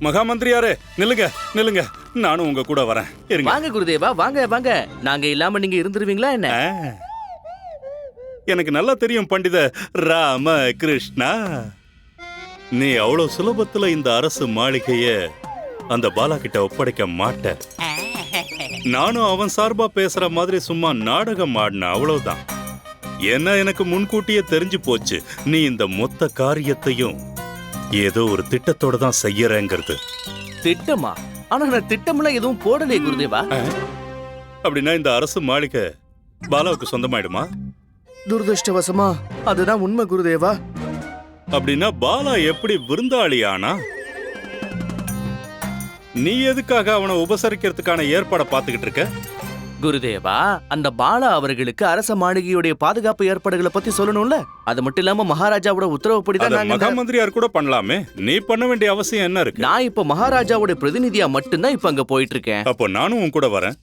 மகாமந்திரியாரே நில்லுங்க நில்லுங்க. நானும் உங்க கூட வரேன். இருங்க. வாங்க குருதேவா வாங்க வாங்க. நாங்க இல்லாம நீங்க இருந்துருவீங்களா என்ன. எனக்கு நல்லா தெரியும் பண்டித ராம கிருஷ்ணா. நீ அவ்வளவு சுலபத்துல இந்த அரசு மாளிகைய அந்த பாலா கிட்ட ஒப்படைக்க மாட்ட. நானும் அவன் சார்பா பேசுற மாதிரி சும்மா நாடகம் ஆடின அவ்வளவுதான். ஏன்னா எனக்கு முன்கூட்டியே தெரிஞ்சு போச்சு. நீ இந்த மொத்த காரியத்தையும் ஏதோ ஒரு திட்டத்தோட தான் செய்யறேங்கிறது. திட்டமா? ஆனா நான் திட்டம்லாம் எதுவும் போடலையே குருதேவா. அப்படின்னா இந்த அரசு மாளிகை பாலாவுக்கு சொந்தமாயிடுமா? துரதிருஷ்டவசமா அதுதான் உண்மை குருதேவா? அப்படின்னா பாலா எப்படி விருந்தாளி ஆனா நீ எதுக்காக அவனை உபசரிக்கிறதுக்கான ஏற்பாடை பார்த்துக்கிட்டு இருக்க? குருதேவா அந்த பாலா அவர்களுக்கு அரச மாளிகையுடைய பாதுகாப்பு ஏற்பாடுகளை பத்தி சொல்லணும்ல? அது மட்டும் இல்லாம மகாராஜாவோட உத்தரவுப்படி தான் நாங்க இந்த- மகாமந்திரியார் கூட பண்ணலாமே. நீ பண்ண வேண்டிய அவசியம் என்ன இருக்கு? நான் இப்ப மகாராஜாவோட பிரதிநிதியா மட்டும்தான் இப்ப அங்க போயிட்டு இருக்கேன் அப்போ நானும் உன் கூட வரேன்.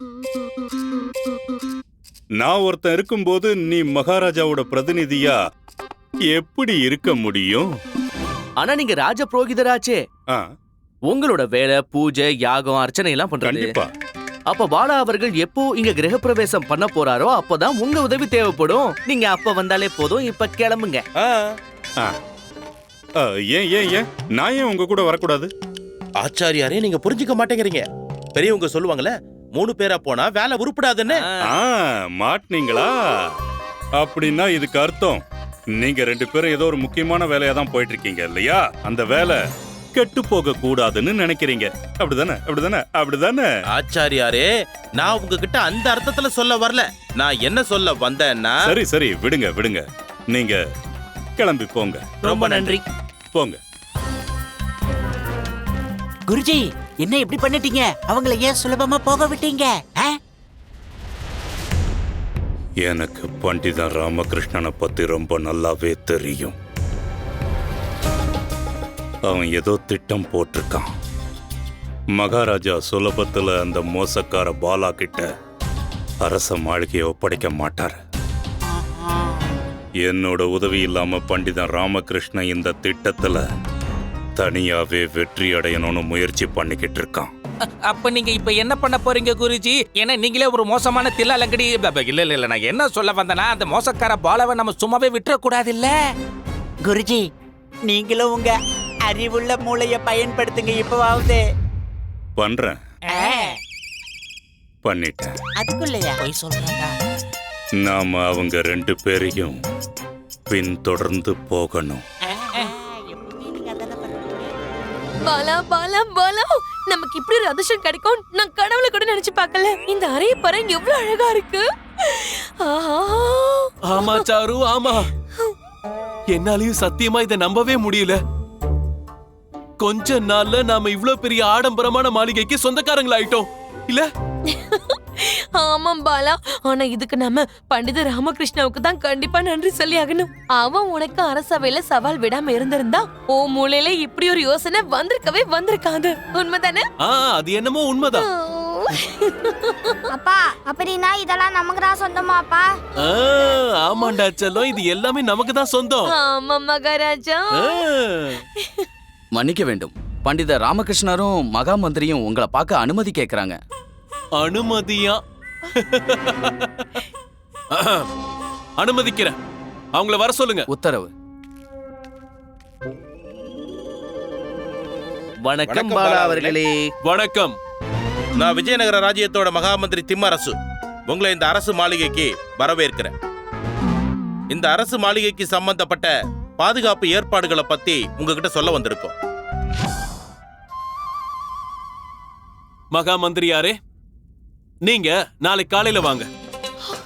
நான் ஒருத்தன் இருக்கும்போது நீ மகாராஜாவோட பிரதிநிதியா? எப்படி இருக்க முடியும்? ஆனா நீங்க ராஜ புரோகிதராச்சே. ஆ, உங்களோட வேலை பூஜை யாகம் அர்ச்சனை எல்லாம் பண்றது. கண்டிப்பா. அப்ப பாலா அவர்கள் எப்போ இங்க கிரகப்பிரவேசம் பண்ண போறாரோ அப்பதான் உங்க உதவி தேவைப்படும். நீங்க அப்ப வந்தாலே போதும் இப்ப கிளம்புங்க. ஆ. ஆ, ஏன் ஏன் ஏன்? நான் ஏன் உங்க கூட வரக்கூடாது? ஆச்சாரியாரே நீங்க புரிஞ்சுக்க மாட்டேங்கிறீங்க. பெரியவங்க சொல்லுவாங்கல்ல மூணு பேரா போனா வேலை உருப்படாதுன்னு. ஆ மாட்னீங்களா அப்படின்னா இதுக்கு அர்த்தம். நீங்க ரெண்டு பேரும் ஏதோ ஒரு முக்கியமான வேலையா தான் போயிட்டு இருக்கீங்க இல்லையா? அந்த வேலை. கெட்டு போக கூடாதுன்னு நினைக்கிறீங்க. அப்படிதானே? அப்படிதானே? அப்படிதானே? ஆச்சாரியாரே நான் உங்ககிட்ட அந்த அர்த்தத்துல சொல்ல வரல. நான் என்ன சொல்ல வந்தேன்னா சரி சரி விடுங்க விடுங்க. நீங்க கிளம்பி போங்க. ரொம்ப நன்றி. போங்க. குருஜி என்ன இப்படி பண்ணிட்டீங்க? அவங்கள ஏன் சுலபமா போக விட்டீங்க? எனக்கு பண்டிதன் ராமகிருஷ்ணனை பத்தி ரொம்ப நல்லாவே தெரியும். அவன் ஏதோ திட்டம் போட்டிருக்கான். மகாராஜா சுலபத்துல அந்த மோசக்கார பாலா கிட்ட அரச மாளிகையை ஒப்படைக்க மாட்டார். என்னோட உதவி இல்லாம பண்டிதன் ராமகிருஷ்ணன் இந்த திட்டத்துல தனியாவே வெற்றி அடையணும்னு முயற்சி பண்ணிக்கிட்டு இருக்கான். அப்ப நீங்க இப்ப என்ன பண்ண போறீங்க குருஜி? ஏன்னா நீங்களே ஒரு மோசமான தில்லாலங்கடி இல்ல இல்ல இல்ல நான் என்ன சொல்ல வந்தேன்னா அந்த மோசக்கார பாலவை நம்ம சும்மாவே விட்டுற கூடாது இல்ல குருஜி நீங்களும் உங்க அறிவுள்ள மூளைய பயன்படுத்துங்க இப்பவாவது. பண்றேன். பண்ணிட்டேன். அதுக்குள்ளயா? போய் சொல்றேன்டா. நாம அவங்க ரெண்டு பேரையும் பின்தொடர்ந்து போகணும். பாலா பாலா பாலா. நமக்கு இப்படி ஒரு அதிர்ஷ்டம் கிடைக்கும் நான் கடவுளை கூட நினைச்சு பார்க்கல. இந்த அறைய பாரு எவ்வளவு அழகா இருக்கு. ஆஹா. ஆமா சாரு ஆமா. என்னாலயும் சத்தியமா இதை நம்பவே முடியல. கொஞ்ச நாள்ல நாம இவ்ளோ பெரிய ஆடம்பரமான மாளிகைக்கு சொந்தக்காரங்களாயிட்டோம். இல்ல? ஆமாம் பாலா. ஆனா இதுக்கு நம்ம பண்டித ராமகிருஷ்ணாவுக்கு தான் கண்டிப்பா நன்றி சொல்லி ஆகணும். அவன் உனக்கு அரசவையில சவால் விடாம இருந்திருந்தா ஓ மூலையில இப்படி ஒரு யோசனை வந்திருக்கவே வந்திருக்காது. உண்மைதானே? ஆ அது என்னமோ உண்மைதான் அப்பா அப்படின்னா இதெல்லாம் நமக்கு தான் சொந்தமாப்பா? ஆ, ஆமாண்டா செல்லம். இது எல்லாமே நமக்கு தான் சொந்தம். ஆமா மகாராஜா. மன்னிக்க வேண்டும். பண்டித ராமகிருஷ்ணரும் மகா மந்திரியும் உங்களை பார்க்க அனுமதி கேட்கறாங்க அனுமதியா? அனுமதிக்கிறேன். அவங்கள வர சொல்லுங்க. உத்தரவு. வணக்கம் பாலா அவர்களே. வணக்கம். நான் விஜயநகர ராஜ்யத்தோட மகாமந்திரி திம்மரசு. உங்களை இந்த அரசு மாளிகைக்கு வரவேற்கிறேன். இந்த அரசு மாளிகைக்கு சம்பந்தப்பட்ட பாதுகாப்பு ஏற்பாடுகளை பத்தி உங்ககிட்ட சொல்ல வந்திருக்கோம். மகா மந்திரியாரே நீங்க நாளை காலையில வாங்க.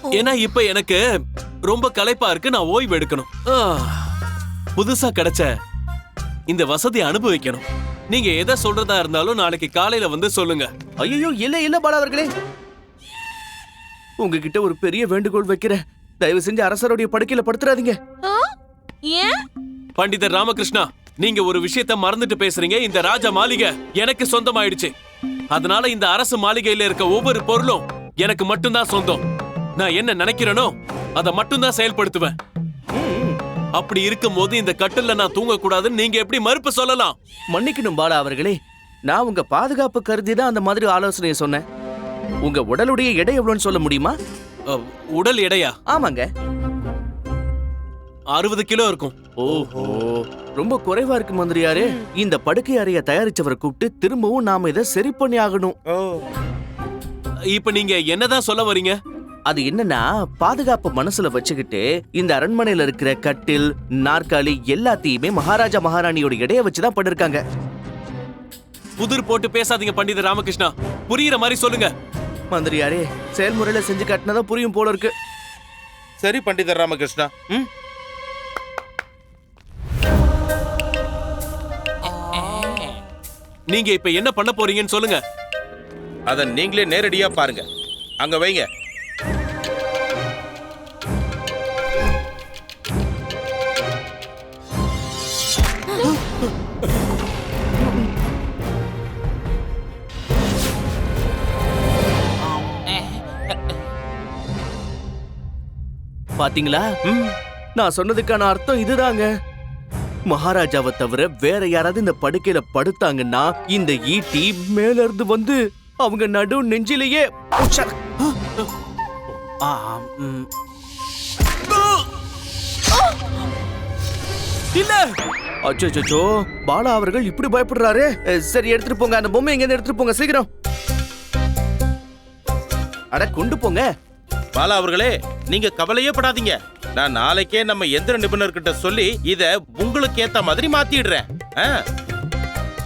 ஏன்னா இப்ப எனக்கு ரொம்ப களைப்பா இருக்கு நான் ஓய்வு எடுக்கணும். ஆ, புதுசா கிடைச்ச இந்த வசதி அனுபவிக்கணும். நீங்க எதை சொல்றதா இருந்தாலும் நாளைக்கு காலையில வந்து சொல்லுங்க. ஐயோ இல்ல இல்ல பாலா அவர்களே. உங்ககிட்ட ஒரு பெரிய வேண்டுகோள் வைக்கிறேன். தயவு செஞ்சு அரசருடைய படுக்கையில படுத்துறாதீங்க? ஏன்? பண்டிதர் ராமகிருஷ்ணா நீங்க ஒரு விஷயத்த மறந்துட்டு பேசுறீங்க. இந்த ராஜ மாளிகை எனக்கு சொந்தமாயிடுச்சு. அதனால இந்த அரசு மாளிகையில இருக்க ஒவ்வொரு பொருளும் எனக்கு மட்டும்தான் சொந்தம். நான் என்ன நினைக்கிறேனோ அதை மட்டும்தான் செயல்படுத்துவேன். அப்படி இருக்கும்போது இந்த கட்டில்ல நான் தூங்க கூடாதுன்னு நீங்க எப்படி மறுப்பு சொல்லலாம்? மன்னிக்கணும் பாலா அவர்களே. நான் உங்க பாதுகாப்பு கருதி தான் அந்த மாதிரி ஆலோசனையை சொன்னேன். உங்க உடலுடைய எடை எவ்வளவுன்னு சொல்ல முடியுமா? அ, உடல் எடையா? ஆமாங்க. அறுபது கிலோ இருக்கும். ஓஹோ. ரொம்ப குறைவா இருக்கு மந்திரியாரே. இந்த படுக்கை அறைய தயாரிச்சவரை கூப்பிட்டு திரும்பவும் நாம இதை சரி பண்ணி ஆகணும். இப்ப நீங்க என்னதான் சொல்ல வரீங்க? அது என்னன்னா பாதுகாப்பு மனசுல வச்சுக்கிட்டு இந்த அரண்மனையில இருக்கிற கட்டில் நாற்காலி எல்லாத்தையுமே மகாராஜா மகாராணியோட எடைய வச்சுதான் பண்ணிருக்காங்க. புதிர் போட்டு பேசாதீங்க பண்டித ராமகிருஷ்ணா. புரியுற மாதிரி சொல்லுங்க. மந்திரியாரே செயல்முறையில செஞ்சு காட்டினதான் புரியும் போல இருக்கு. சரி பண்டிதர் ராமகிருஷ்ணா. ம்? நீங்க இப்ப என்ன பண்ண போறீங்கன்னு சொல்லுங்க. அதை நீங்களே நேரடியா பாருங்க. அங்க வைங்க. பாத்தீங்களா? நான் சொன்னதுக்கான அர்த்தம் இதுதாங்க. மகாராஜாவை தவிர வேற யாராவது இந்த படுக்கையில படுத்தாங்கன்னா இந்த ஈட்டி மேல இருந்து வந்து அவங்க நடு நெஞ்சிலேயே இல்ல! அச்சோ பாலா அவர்கள் இப்படி பயப்படுறாரு. சரி எடுத்துட்டு போங்க. அந்த பொம்மை எங்க எடுத்துட்டு போங்க. சீக்கிரம். அட கொண்டு போங்க. பாலா அவர்களே நீங்க கவலையே படாதீங்க. நான் நாளைக்கே நம்ம எந்திர நிபுணர்கிட்ட சொல்லி இத உங்களுக்கு ஏத்த மாதிரி மாத்திடுறேன். ஆ?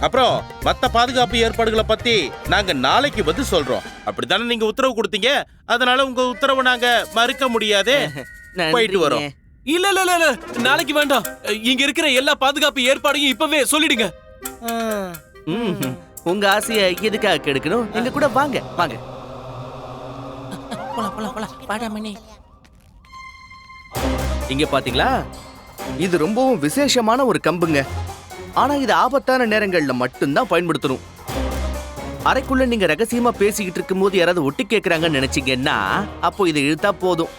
அப்புறம் மத்த பாதுகாப்பு ஏற்பாடுகளை பத்தி நாங்க நாளைக்கு வந்து சொல்றோம். அப்படித்தானே நீங்க உத்தரவு கொடுத்தீங்க? அதனால உங்க உத்தரவை நாங்க மறுக்க முடியாதே. போயிட்டு வரோம். இல்ல இல்ல இல்ல, நாளைக்கு வேண்டாம். இங்க இருக்கிற எல்லா பாதுகாப்பு ஏற்பாடையும் இப்பவே சொல்லிடுங்க. உங்க ஆசையை எதுக்காக கெடுக்கணும்? எங்க கூட வாங்க வாங்க. போலாம் போலாம் போலாம். வாடா மணி இங்க பாத்தீங்களா? இது ரொம்பவும் விசேஷமான ஒரு கம்புங்க. ஆனா இது ஆபத்தான நேரங்கள்ல மட்டும்தான் பயன்படுத்தணும். அறைக்குள்ள நீங்க ரகசியமா பேசிக்கிட்டு இருக்கும்போது யாராவது ஒட்டு கேக்குறாங்கன்னு நினைச்சீங்கன்னா அப்போ இதை இழுத்தா போதும்.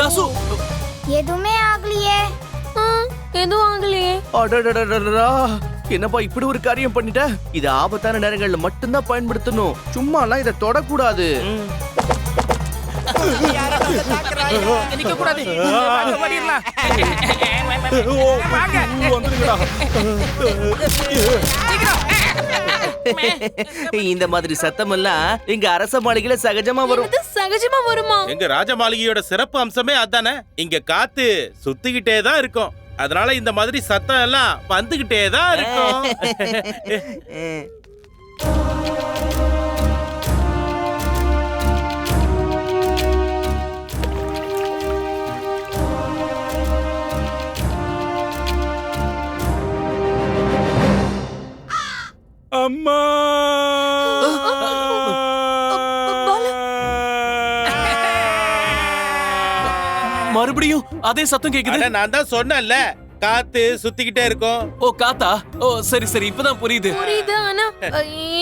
தாசு! எதுவுமே ஆகலையே. எதுவும் ஆகலையே. அடடடடடடா. என்னப்பா இப்படி ஒரு காரியம் பண்ணிட்ட? இது ஆபத்தான நேரங்கள்ல மட்டும்தான் பயன்படுத்தணும். சும்மாலாம் இதை தொடக்கூடாது. இந்த மாதிரி சத்தம் எல்லாம் இங்க அரச மாளிகையில சகஜமா வரும். சகஜமா வருமா? எங்க ராஜ மாளிகையோட சிறப்பு அம்சமே அதானே? இங்க காத்து சுத்திக்கிட்டே தான் இருக்கும். அதனால இந்த மாதிரி சத்தம் எல்லாம் வந்துகிட்டே தான் இருக்கும். அம்மா! மறுபடியும் அதே சத்தம் கேக்குது. அட, நான் தான் சொன்னேன்ல. காத்து சுத்திக்கிட்டே இருக்கும். ஓ காத்தா? ஓ சரி சரி இப்பதான் புரியுது. புரியுது ஆனா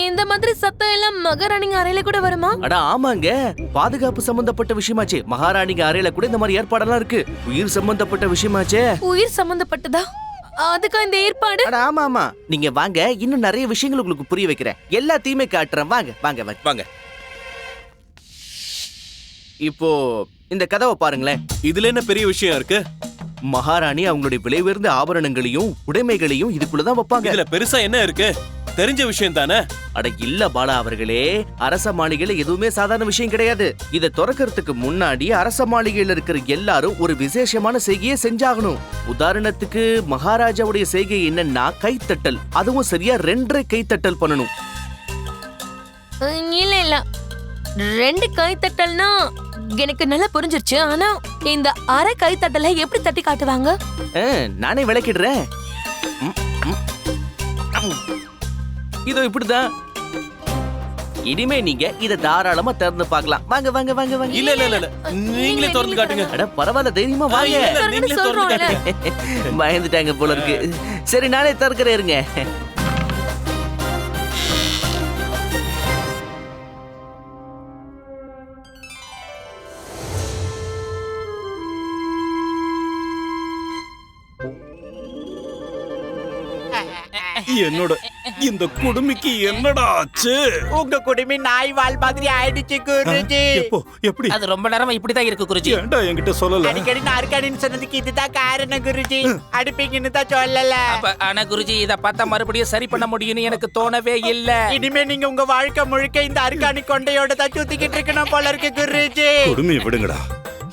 இந்த மாதிரி சத்தம் எல்லாம் மகாராணிங்க அறையில கூட வருமா? அட ஆமாங்க. பாதுகாப்பு சம்பந்தப்பட்ட விஷயமாச்சே. மகாராணிங்க அறையில கூட இந்த மாதிரி ஏற்பாடெல்லாம் இருக்கு. உயிர் சம்பந்தப்பட்ட விஷயமாச்சே. உயிர் சம்பந்தப்பட்டதா? அதுக்கா இந்த ஏற்பாடு? அட ஆமா ஆமா. நீங்க வாங்க. இன்னும் நிறைய விஷயங்கள் உங்களுக்கு புரிய வைக்கிறேன். எல்லாத்தையுமே காட்டுறேன். வாங்க வாங்க வாங்க. வாங்க. இப்போ இந்த கதவை பாருங்களேன். இதுல என்ன பெரிய விஷயம் இருக்கு? மகாராணி அவங்களுடைய விலை உயர்ந்த ஆபரணங்களையும் உடைமைகளையும் இதுக்குள்ளதான் வைப்பாங்க. இதுல பெருசா என்ன இருக்கு? தெரிஞ்ச விஷயம் தானே? அட இல்ல பாலா அவர்களே அரச மாளிகையில எதுவுமே சாதாரண விஷயம் கிடையாது. இதை திறக்கறதுக்கு முன்னாடி அரச மாளிகையில இருக்கிற எல்லாரும் ஒரு விசேஷமான செய்கையை செஞ்சாகணும். உதாரணத்துக்கு மகாராஜாவுடைய செய்கை என்னன்னா கைத்தட்டல். அதுவும் சரியா ரெண்டரை கைத்தட்டல் பண்ணணும். இல்ல இல்ல. ரெண்டு கைத்தட்டல்னா எனக்கு நல்லா புரிஞ்சிருச்சு ஆனா இந்த அரை கைத்தட்டலை எப்படி தட்டி காட்டுவாங்க? ஆ, நானே விளக்கிடுறேன். இதோ இப்படிதான். இனிமே நீங்க இத தாராளமா திறந்து பார்க்கலாம். வாங்க வாங்க வாங்க வாங்க. இல்ல இல்ல இல்ல நீங்களே திறந்து காட்டுங்க. அட பரவாயில்ல தைரியமா வாங்க. நீங்களே திறந்து. காட்டுங்க. பயந்துட்டாங்க போல இருக்கு. சரி நானே திறக்கிறேன் இருங்க. என்னோட இந்த குடுமிக்கு என்னடா ஆச்சு? உங்க குடுமி நாய் வால் மாதிரி ஆயிடுச்சு குருஜி. எப்போ? எப்படி? அது ரொம்ப நேரமா இப்படிதான் இருக்கு குருஜி. ஏன்டா என்கிட்ட சொல்லல? அடிக்கடி நாற்காலின்னு சொன்னதுக்கு இதுதான் காரணம் குருஜி. அடிப்பீங்கன்னு தான் சொல்லல. அப்ப ஆனா குருஜி இத பார்த்தா மறுபடியும் சரி பண்ண முடியும்னு எனக்கு தோணவே இல்ல. இனிமே நீங்க உங்க வாழ்க்கை முழுக்க இந்த அருக்காணி கொண்டையோட தான் சுத்திக்கிட்டு இருக்கணும் போல இருக்கு குருஜி. குடுமையை விடுங்கடா.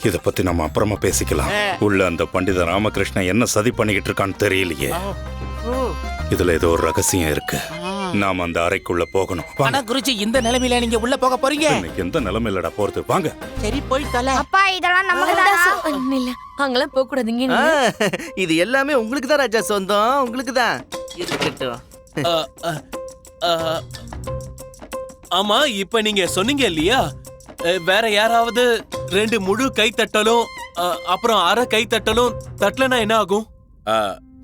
இத பத்தி நம்ம அப்புறமா பேசிக்கலாம். உள்ள அந்த பண்டித ராமகிருஷ்ணன் என்ன சதி பண்ணிக்கிட்டு இருக்கான்னு தெரியலையே. இதுல ஏதோ ஒரு ரகசியம் இருக்கு. நாம அந்த அறைக்குள்ள போகணும். ஆனா குருஜி இந்த நிலைமையில நீங்க உள்ள போக போறீங்க? இன்னைக்கு எந்த நிலைமையிலடா போறது? வாங்க. சரி போய் தொலை. அப்பா இதெல்லாம் நமக்கு தானா? இல்ல அங்கெல்லாம் போக கூடாதுங்க இது எல்லாமே உங்களுக்கு தான் ராஜா சொந்தம். உங்களுக்கு தான். இருக்கட்டும். ஆமா இப்ப நீங்க சொன்னீங்க இல்லையா? வேற யாராவது ரெண்டு முழு கை தட்டலும் அப்புறம் அரை கை தட்டலும் தட்டலனா என்ன ஆகும்? ஆ,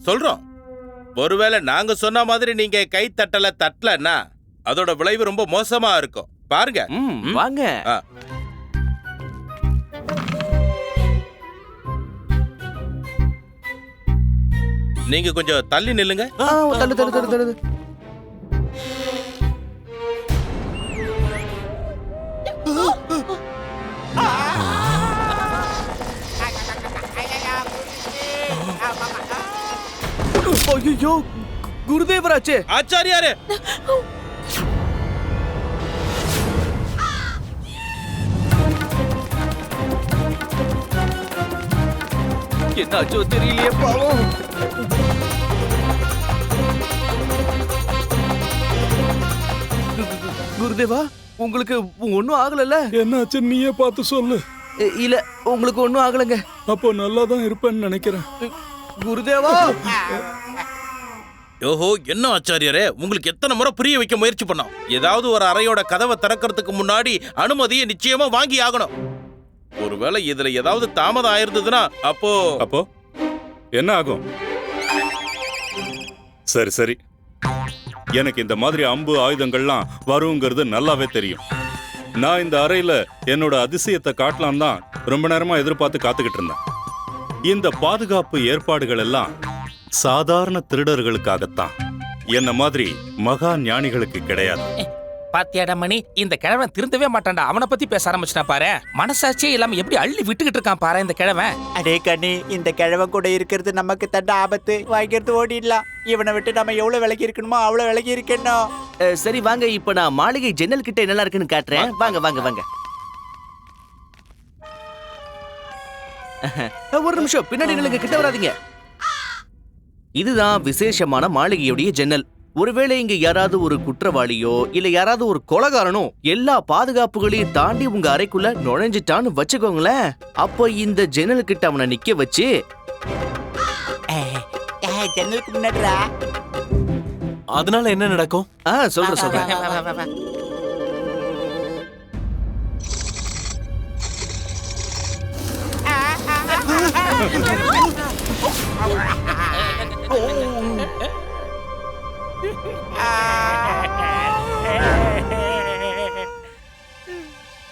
சொல்றோம். ஒருவேளை நாங்க சொன்ன மாதிரி நீங்க கை தட்டல தட்டலன்னா அதோட விளைவு ரொம்ப மோசமா இருக்கும். பாருங்க. வாங்க. நீங்க கொஞ்சம் தள்ளி நில்லுங்க. ஐயோ குருதேவராச்சே. ஆச்சாரியாரே. என்னாச்சோ தெரியலையே பாவம். குருதேவா உங்களுக்கு ஒன்றும் ஆகலல்ல? என்னாச்சு நீயே பார்த்து சொல்லு. இல்ல உங்களுக்கு ஒன்றும் ஆகலைங்க. அப்போ நல்லா தான் இருப்பேன்னு நினைக்கிறேன். குருதேவா! ஓஹோ என்ன ஆச்சாரியரே? உங்களுக்கு எத்தனை முறை புரிய வைக்க முயற்சி பண்ணோம்? ஏதாவது ஒரு அறையோட கதவை திறக்கிறதுக்கு முன்னாடி அனுமதியை நிச்சயமா வாங்கி ஆகணும். ஒருவேளை இதுல ஏதாவது தாமதம் ஆயிருந்ததுன்னா அப்போ அப்போ? என்ன ஆகும்? சரி சரி. எனக்கு இந்த மாதிரி அம்பு ஆயுதங்கள்லாம் வருங்கிறது நல்லாவே தெரியும். நான் இந்த அறையில என்னோட அதிசயத்தை காட்டலாம் தான் ரொம்ப நேரமா எதிர்பார்த்து காத்துக்கிட்டு இருந்தேன். இந்த பாதுகாப்பு ஏற்பாடுகள் எல்லாம் சாதாரண திருடர்களுக்காகத்தான். என்ன மாதிரி மகா ஞானிகளுக்கு கிடையாது. பாத்தியாடா மணி இந்த கிழவன் திருந்தவே மாட்டான்டா. அவனை பத்தி பேச ஆரம்பிச்சுனா பாரு. மனசாட்சியே இல்லாம எப்படி அள்ளி விட்டுக்கிட்டு இருக்கான் பாரு இந்த கிழவன்? அடே கண்ணி இந்த கிழவன் கூட இருக்கிறது நமக்கு தண்ட ஆபத்து. வாங்கிக்கிறது ஓடிடலாம். இவனை விட்டு நம்ம எவ்வளவு விலகி இருக்கணுமோ அவ்வளவு விலகி இருக்கணும். சரி வாங்க. இப்ப நான் மாளிகை ஜன்னல் கிட்ட என்னெல்லாம் இருக்குன்னு காட்டுறேன். வாங்க வாங்க வாங்க. ஒரு நிமிஷம். பின்னாடி நில்லுங்க. கிட்ட வராதீங்க. இதுதான் விசேஷமான மாளிகையுடைய ஜன்னல். ஒருவேளை இங்க யாராவது ஒரு குற்றவாளியோ இல்ல யாராவது ஒரு கொலகாரனோ எல்லா பாதுகாப்புகளையும் தாண்டி உங்க அறைக்குள்ள நுழைஞ்சிட்டான்னு வச்சுக்கோங்களேன். அப்போ இந்த ஜன்னல் கிட்ட அவனை நிக்க வச்சு ஜன்னலுக்கு அதனால என்ன நடக்கும்? ஆ சொல்றேன் சொல்றேன்.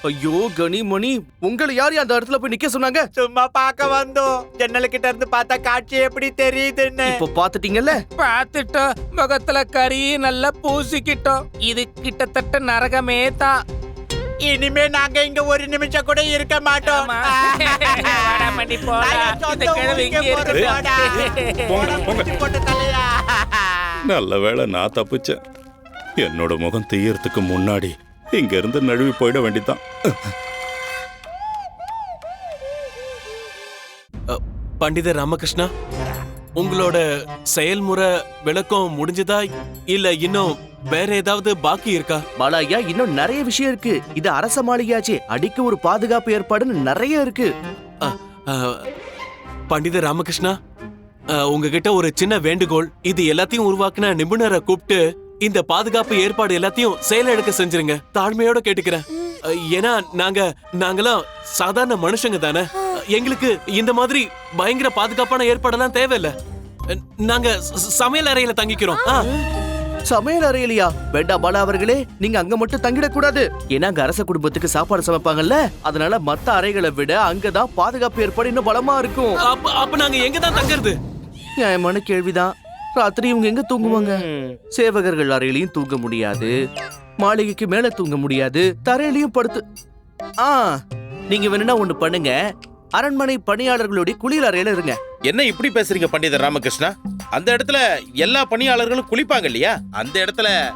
ஐயோ கனிமணி உங்களை யார் அந்த இடத்துல போய் நிக்க சொன்னாங்க? சும்மா பார்க்க வந்தோம். ஜன்னலுக்கிட்ட இருந்து பார்த்தா காட்சி எப்படி தெரியுதுன்னு. இப்போ பாத்துட்டீங்கல்ல பார்த்துட்டோம். முகத்துல கறி நல்லா பூசிக்கிட்டோம். இது கிட்டத்தட்ட நரகமே தான் இனிமே நாங்க இங்க ஒரு நிமிஷம் கூட இருக்க மாட்டோம். நல்ல வேளை நான் தப்பிச்சேன். என்னோட முகம் தெய்யறதுக்கு முன்னாடி இங்க இருந்து நழுவி போயிட வேண்டியதான் பண்டித ராமகிருஷ்ணா உங்களோட செயல்முறை விளக்கம் முடிஞ்சதா இல்ல இன்னும் வேற ஏதாவது பாக்கி இருக்கா? பாலாயா இன்னும் நிறைய விஷயம் இருக்கு. இது அரச மாளிகையாச்சு. அடிக்க ஒரு பாதுகாப்பு ஏற்பாடுன்னு நிறைய இருக்கு. பண்டித ராமகிருஷ்ணா உங்ககிட்ட ஒரு சின்ன வேண்டுகோள். இது எல்லாத்தையும் உருவாக்குன நிபுணரை கூப்பிட்டு இந்த பாதுகாப்பு ஏற்பாடு எல்லாத்தையும் செயலெடுக்க செஞ்சிருங்க. தாழ்மையோட கேட்டுக்கிறேன். ஏன்னா நாங்க நாங்கெல்லாம் சாதாரண மனுஷங்க தானே. எங்களுக்கு இந்த மாதிரி பயங்கர பாதுகாப்பான ஏற்பாடெல்லாம் தேவையில்ல. நாங்க சமையல் அறையில தங்கிக்கிறோம். ஆ. சமையல் அறையிலையா? வேண்டாம் பாலா அவர்களே நீங்க அங்க மட்டும் தங்கிடக் கூடாது ஏன்னா அங்க அரச குடும்பத்துக்கு சாப்பாடு சமைப்பாங்கல்ல? அதனால மத்த அறைகளை விட அங்கதான் பாதுகாப்பு ஏற்பாடு இன்னும் பலமா இருக்கும். அப்ப அப்ப நாங்க எங்க தான் தங்குறது? நியாயமான கேள்விதான். ராத்திரி இவங்க எங்க தூங்குவாங்க? சேவகர்கள் அறையிலையும் தூங்க முடியாது. மாளிகைக்கு மேல தூங்க முடியாது. தரையிலையும் படுத்து ஆ நீங்க வேணும்னா ஒண்ணு பண்ணுங்க. அரண்மனை பணியாளர்களுடைய குளியல் அறையில இருங்க. என்ன இப்படி பேசுறீங்க பண்டிதர் ராமகிருஷ்ணா? அந்த இடத்துல எல்லா பணியாளர்களும் குளிப்பாங்க இல்லையா? அந்த இடத்துல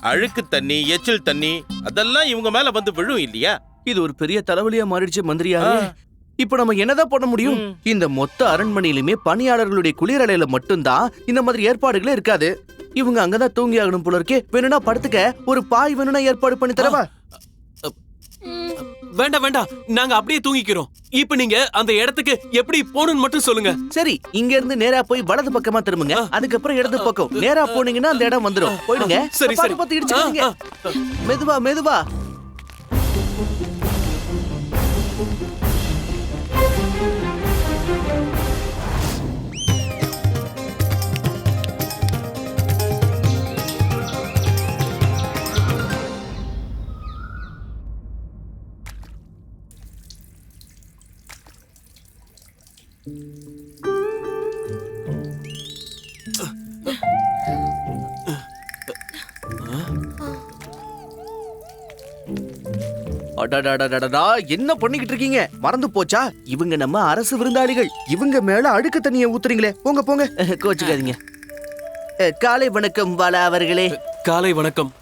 அழுக்கு தண்ணி எச்சில் தண்ணி அதெல்லாம் இவங்க மேல வந்து விழும் இல்லையா? இது ஒரு பெரிய தலைவலியா மாறிடுச்சு மந்திரியாரே. ஆ. இப்ப நம்ம என்னதான் பண்ண முடியும். இந்த மொத்த அரண்மனையிலுமே பணியாளர்களுடைய குளிர் அறையில மட்டும்தான் இந்த மாதிரி ஏற்பாடுகளே இருக்காது. இவங்க அங்கதான் தூங்கி ஆகணும் போல இருக்கே. வேணும்னா படுத்துக்க. ஒரு பாய் வேணும்னா ஏற்பாடு பண்ணி தரவா? வேண்டாம் வேண்டாம். நாங்க அப்படியே தூங்கிக்கிறோம். இப்ப நீங்க அந்த இடத்துக்கு எப்படி போகணும்னு மட்டும் சொல்லுங்க. சரி இங்க இருந்து நேரா போய் வலது பக்கமா திரும்புங்க. அதுக்கப்புறம் இடது பக்கம். நேரா போனீங்கன்னா அந்த இடம் வந்துடும் போயிடுங்க. சரி, சரி. பார்த்து இடிச்சுக்காதீங்க. ஆ, மெதுவா மெதுவா. அடடடடடா என்ன பண்ணிக்கிட்டு இருக்கீங்க? மறந்து போச்சா? இவங்க நம்ம அரசு விருந்தாளிகள். இவங்க மேல அழுக்கு தண்ணியை ஊத்துறீங்களே. போங்க போங்க. கோச்சுக்காதீங்க. காலை வணக்கம் பாலா அவர்களே. காலை வணக்கம்.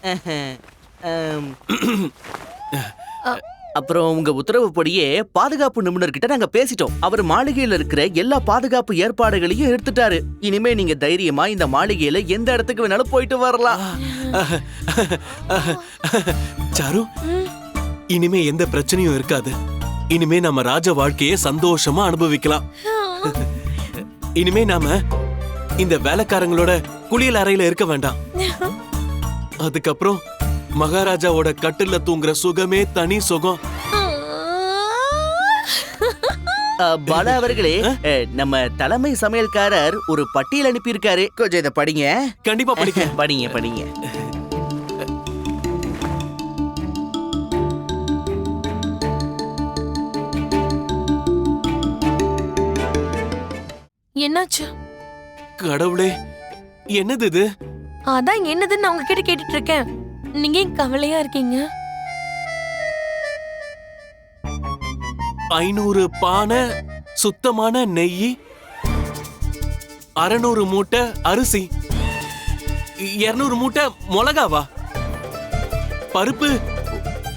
அப்புறம் உங்க உத்தரவுப்படியே பாதுகாப்பு நிபுணர்கிட்ட நாங்க பேசிட்டோம். அவர் மாளிகையில இருக்கிற எல்லா பாதுகாப்பு ஏற்பாடுகளையும் எடுத்துட்டாரு. இனிமே நீங்க தைரியமா இந்த மாளிகையில எந்த இடத்துக்கு வேணாலும் போயிட்டு வரலாம். சாரு இனிமே எந்த பிரச்சனையும் இருக்காது. இனிமே நம்ம ராஜ வாழ்க்கையை சந்தோஷமா அனுபவிக்கலாம். இனிமே நாம இந்த வேலைக்காரங்களோட குளியல் அறையில இருக்க வேண்டாம். அதுக்கப்புறம் மகாராஜாவோட கட்டில்ல தூங்குற சுகமே தனி சுகம். பாலா அவர்களே நம்ம தலைமை சமையல்காரர் ஒரு பட்டியல் அனுப்பியிருக்காரு. கொஞ்சம் இதை படிங்க. கண்டிப்பா படிக்க படிங்க படிங்க. என்னாச்சு? கடவுளே என்னது இது? அதான் என்னதுன்னு நான் உங்ககிட்ட கேட்டுட்டு இருக்கேன். நீங்க கவலையா இருக்கீங்க? ஐநூறு பானை சுத்தமான நெய் அறநூறு மூட்டை அரிசி இருநூறு மூட்டை மிளகாவா? பருப்பு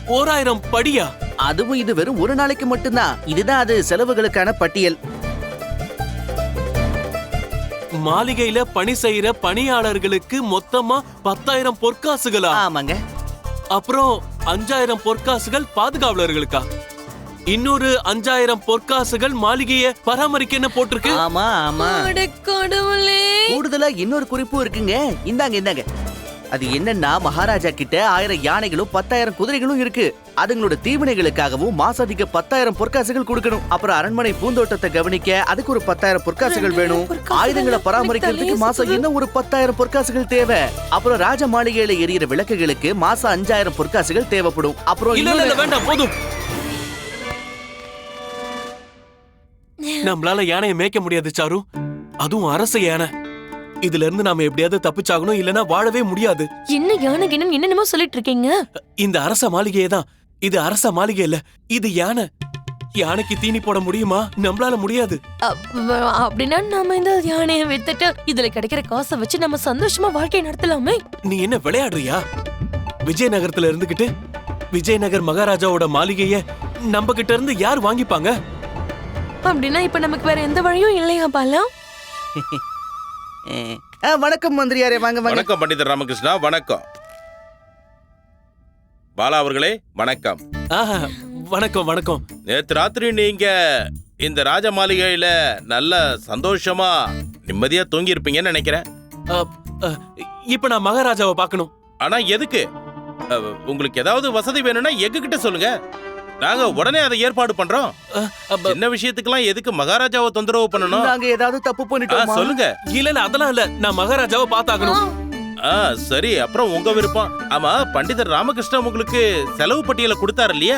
ஓராயிரம் படியா? அதுவும் இது வெறும் ஒரு நாளைக்கு மட்டும்தான். இதுதான் அது செலவுகளுக்கான பட்டியல். மாளிகையில பணி செய்யற பணியாளர்களுக்கு மொத்தமா பத்தாயிரம் பொற்காசுகளா? ஆமாங்க. அப்புறம் அஞ்சாயிரம் பொற்காசுகள் பாதுகாவலர்களுக்கா? இன்னொரு அஞ்சாயிரம் பொற்காசுகள் மாளிகைய பராமரிக்க போட்டிருக்கு? ஆமா ஆமா. அட கடவுளே. கூடுதலா இன்னொரு குறிப்பும் இருக்குங்க. இந்தாங்க இந்தாங்க. அது என்னன்னா மகாராஜா கிட்ட ஆயிரம் யானைகளும் பத்தாயிரம் குதிரைகளும் இருக்கு. அதுங்களோட தீவினைகளுக்காகவும் மாசதிக பத்தாயிரம் பொற்காசுகள் கொடுக்கணும். அப்புறம் அரண்மனை பூந்தோட்டத்தை கவனிக்க அதுக்கு ஒரு பத்தாயிரம் பொற்காசுகள் வேணும். ஆயுதங்களை பராமரிக்கிறதுக்கு மாசம். இன்னும் ஒரு பத்தாயிரம் பொற்காசுகள் தேவை. அப்புறம் ராஜ மாளிகையில எரியிற விளக்குகளுக்கு மாசம் அஞ்சாயிரம் பொற்காசுகள் தேவைப்படும். அப்புறம் வேண்டாம் போதும். நம்மளால யானையை மேய்க்க முடியாது சாரு. அதுவும் அரச யானை. இதுல இருந்து நாம எப்படியாவது தப்பிச்சாகணும் இல்லனா வாழவே முடியாது. என்ன யானை கிணன் என்னென்னமோ சொல்லிட்டு இருக்கீங்க? இந்த அரச மாளிகையே தான். இது அரச மாளிகை இல்ல இது யானை. யானைக்கு தீனி போட முடியுமா? நம்மளால முடியாது. அப்ப- அப்படின்னா நாம இந்த யானையை வித்துட்டு இதுல கிடைக்கிற காசை வச்சு நம்ம சந்தோஷமா வாழ்க்கையை நடத்தலாமே. நீ என்ன விளையாடுறியா? விஜயநகரத்துல இருந்துகிட்டு விஜயநகர் மகாராஜாவோட மாளிகைய நம்ம கிட்ட இருந்து யார் வாங்கிப்பாங்க? அப்படின்னா இப்ப நமக்கு வேற எந்த வழியும் இல்லையா பாலா? அஹ், வணக்கம் மந்திரியாரே வாங்க வாங்க. வணக்கம் பண்டிதர் ராமகிருஷ்ணா வணக்கம். பாலா அவர்களே வணக்கம். ஆஹா, வணக்கம் வணக்கம். நேத்து ராத்திரி நீங்க இந்த ராஜ மாளிகையில நல்ல சந்தோஷமா நிம்மதியா தூங்கி இருப்பீங்கன்னு நினைக்கிறேன். அ, அ, இப்ப நான் மகாராஜாவை பார்க்கணும். ஆனா எதுக்கு? அஹ், உங்களுக்கு ஏதாவது வசதி வேணும்னா எங்க கிட்ட சொல்லுங்க. நாங்க உடனே அதை ஏற்பாடு பண்றோம். சின்ன விஷயத்துக்கெல்லாம் எதுக்கு மகாராஜாவை தொந்தரவு பண்ணணும்? நாங்க ஏதாவது தப்பு பண்ணிட்டோமா? சொல்லுங்க. இல்ல இல்ல அதெல்லாம் இல்ல. நான் மகாராஜாவை பார்த்தாகணும். ஆ சரி அப்புறம் உங்க விருப்பம். ஆமா பண்டிதர் ராமகிருஷ்ணன் உங்களுக்கு செலவு பட்டியலை கொடுத்தாரு இல்லையா?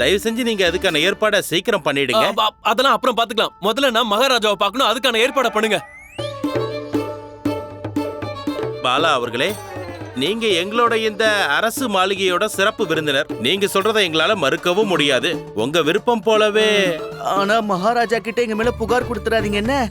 தயவு செஞ்சு நீங்க அதுக்கான ஏற்பாடை சீக்கிரம் பண்ணிடுங்க. அதெல்லாம் அப்புறம் பாத்துக்கலாம். முதல்ல நான் மகாராஜாவை பார்க்கணும். அதுக்கான ஏற்பாடை பண்ணுங்க. பாலா அவர்களே நீங்க எங்களோட இந்த அரசு மாளிகையோட சிறப்பு விருந்தினர். நீங்க சொல்றதை எங்களால மறுக்கவும் முடியாது. உங்க விருப்பம் போலவே. ஆனா மகாராஜா கிட்ட எங்க மேல புகார் கொடுத்துறாதீங்க என்ன?